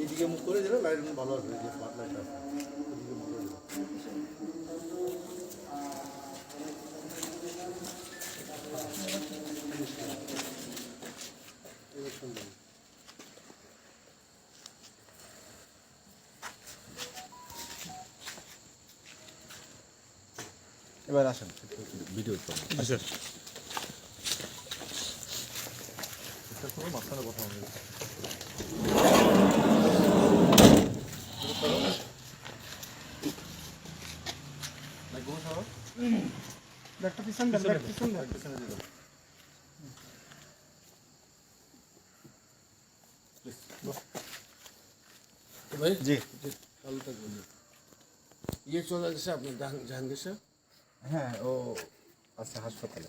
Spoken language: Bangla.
এইদিকে মুখ করে দিলে লাইট ভালো আসবে এই যে স্মার্ট লাইট আছে এদিকে মুখ করে দিলে। এবার সুন্দর। এবার আসেন ভিডিও মাঝখানে কথা হবে। পিছন দেন পিছন দেন পিছনে দিয়ে ইয়ে আপনার জাহাঙ্গীর সাহেব? হ্যাঁ ও আচ্ছা হাসপাতালে।